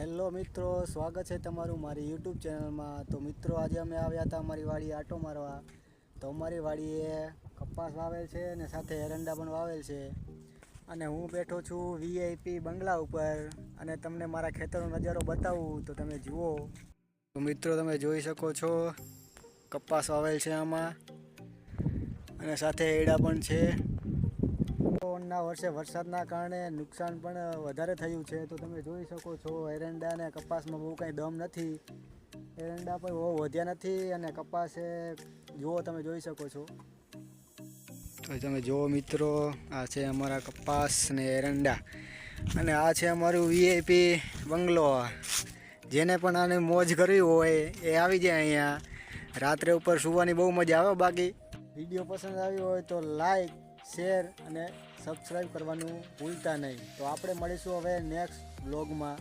Hello મિત્રો, સ્વાગત છે તમારું મારી યુટ્યુબ ચેનલમાં. તો મિત્રો, આજે અમે આવ્યા હતા અમારી વાડી આટો મારવા. તો અમારી વાડીએ કપાસ વાવેલ છે અને સાથે એરંડા પણ વાવેલ છે. અને હું બેઠો છું વીઆઈપી બંગલા ઉપર અને તમને મારા ખેતરનો નજારો બતાવું. તો તમે જુઓ. તો મિત્રો, તમે જોઈ શકો છો, કપાસ વાવેલ છે આમાં. અને સાથે એડા પણ છે. ના વર્ષે વરસાદના કારણે નુકસાન પણ વધારે થયું છે. તો તમે જોઈ શકો છો, એરંડા અને કપાસમાં બહુ કાંઈ દમ નથી. એરંડા પણ બહુ વધ્યા નથી અને કપાસ જુઓ તમે જોઈ શકો છો. તો તમે જુઓ મિત્રો, આ છે અમારા કપાસ ને એરંડા. અને આ છે અમારું વીઆઈપી બંગલો. જેને પણ આને મોજ કરવી હોય એ આવી જાય અહીંયા. રાત્રે ઉપર સુવાની બહુ મજા આવે બાકી. વીડિયો પસંદ આવ્યો હોય તો લાઈક શેર અને સબસ્ક્રાઈબ કરવાનું ભૂલતા નહીં. તો આપણે મળીશું હવે નેક્સ્ટ બ્લોગમાં